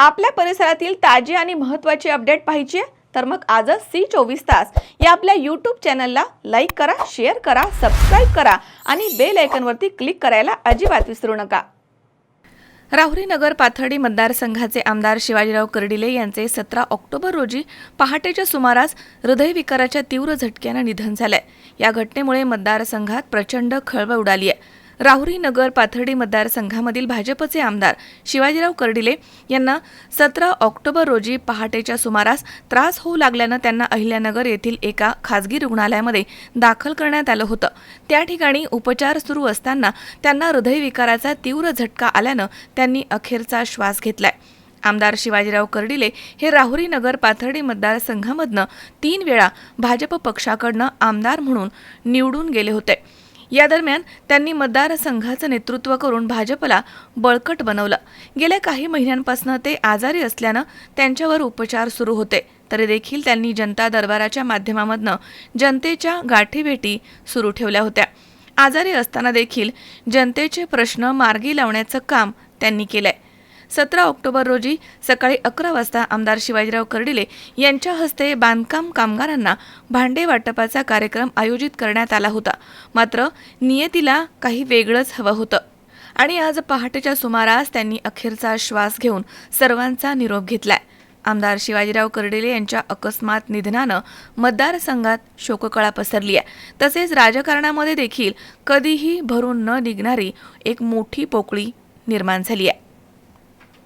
आपल्या परिसरातील ताजी आणि महत्त्वाची अपडेट पाहिजे? तर मग आजच सी चोवीस तास या आपल्या यूट्यूब चॅनलला लाईक करा शेअर करा सबस्क्राईब करा आणि बेल आयकनवरती क्लिक करायला अजिबात विसरू नका. राहुरी नगर पाथर्डी मतदारसंघाचे आमदार शिवाजीराव कर्डिले यांचे सतरा ऑक्टोबर रोजी पहाटेच्या सुमारास हृदयविकाराच्या तीव्र झटक्यानं निधन झालंय. या घटनेमुळे मतदारसंघात प्रचंड खळबळ उडाली आहे राहुरी नगर पाथर्डी मतदारसंघामधील भाजपचे आमदार शिवाजीराव कर्डिले यांना सतरा ऑक्टोबर रोजी पहाटेच्या सुमारास त्रास होऊ लागल्यानं त्यांना अहिल्यानगर येथील एका खासगी रुग्णालयामध्ये दाखल करण्यात आलं होतं. त्या ठिकाणी उपचार सुरू असताना त्यांना हृदयविकाराचा तीव्र झटका आल्यानं त्यांनी अखेरचा श्वास घेतलाय. आमदार शिवाजीराव कर्डिले हे राहुरी नगर पाथर्डी मतदारसंघामधनं तीन वेळा भाजप पक्षाकडनं आमदार म्हणून निवडून गेले होते. या दरम्यान त्यांनी मतदारसंघाचं नेतृत्व करून भाजपला बळकट बनवलं. गेल्या काही महिन्यांपासून ते आजारी असल्यानं त्यांच्यावर उपचार सुरू होते. तरी देखील त्यांनी जनता दरबाराच्या माध्यमामधनं जनतेच्या गाठीभेटी सुरू ठेवल्या होत्या. आजारी असताना देखील जनतेचे प्रश्न मार्गी लावण्याचं काम त्यांनी केलंय. सतरा ऑक्टोबर रोजी सकाळी अकरा वाजता आमदार शिवाजीराव कर्डिले यांच्या हस्ते बांधकाम कामगारांना भांडे वाटपाचा कार्यक्रम आयोजित करण्यात आला होता. मात्र नियतीला काही वेगळंच हवं होतं. आणि आज पहाटेच्या सुमारास त्यांनी अखेरचा श्वास घेऊन सर्वांचा निरोप घेतलाय. आमदार शिवाजीराव कर्डिले यांच्या अकस्मात निधनानं मतदारसंघात शोककळा पसरली आहे. तसेच राजकारणामध्ये देखील कधीही भरून न निघणारी एक मोठी पोकळी निर्माण झाली आहे.